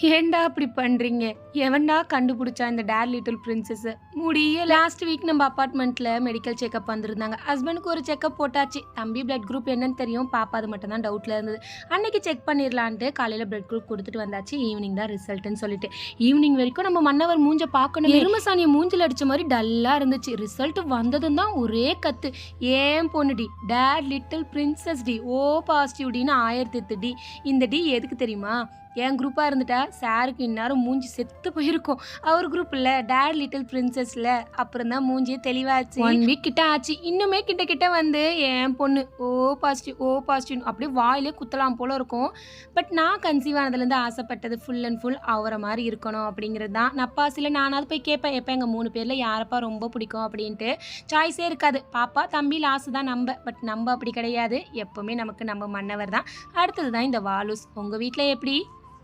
ஏன்டா அப்படி பண்றீங்க? எவன்டா கண்டுபிடிச்சா இந்த டேட் லிட்டில் பிரின்சஸ் முடிய லாஸ்ட் வீக் நம்ம அப்பார்ட்மெண்ட்ல மெடிக்கல் செக்அப் வந்திருந்தாங்க. ஹஸ்பண்டுக்கு ஒரு செக்அப் போட்டாச்சு. தம்பி பிளட் குரூப் என்னன்னு தெரியும். பாப்பா அது மட்டும் தான் டவுட்ல இருந்தது. அன்னைக்கு செக் பண்ணிடலான்ட்டு காலையில பிளட் குரூப் கொடுத்துட்டு வந்தாச்சு. ஈவினிங் தான் ரிசல்ட்னு சொல்லிட்டு. ஈவினிங் வரைக்கும் நம்ம மன்னவர் மூஞ்ச பார்க்கணும். எருமசாணியை மூஞ்சில அடிச்ச மாதிரி டல்லா இருந்துச்சு. ரிசல்ட் வந்ததும் தான் ஒரே கத்து. ஏன் பொண்ணுடி? டேட் லிட்டில் பிரின்சஸ் டி ஓ பாசிட்டிவ் டின்னு ஆயிரத்தி எட்டு டி. இந்த டி எதுக்கு தெரியுமா? என் குரூப்பாக இருந்துட்டா? சாருக்கு இந்நேரம் மூஞ்சி செத்து போயிருக்கும். அவர் குரூப்பில் டேட் லிட்டில் பிரின்சஸ்ல அப்புறம் தான் மூஞ்சியே தெளிவாச்சு. ஒன் வீக் கிட்ட ஆச்சு. இன்னுமே கிட்ட கிட்ட வந்து என் பொண்ணு? ஓ பாசிட்டிவ் ஓ பாசிட்டிவ் அப்படியே வாயிலே குத்தலாம் போல இருக்கும். பட் நான் கன்சீவ் ஆனதுலேருந்து ஆசைப்பட்டது ஃபுல் அண்ட் ஃபுல் அவரை மாதிரி இருக்கணும் அப்படிங்கிறது தான். நப்பாசியில் நானாவது போய் கேட்பேன் எப்போ எங்கள் மூணு பேரில் யாரப்பா ரொம்ப பிடிக்கும்? அப்படின்ட்டு. சாய்ஸே இருக்காது. பாப்பா தம்பி லாஸ்ட் தான் நம்ம. பட் நம்ம அப்படி கிடையாது. எப்போவுமே நமக்கு நம்ம மன்னவர் தான். அடுத்தது தான் இந்த வாலுஸ். உங்கள் வீட்டில் எப்படி?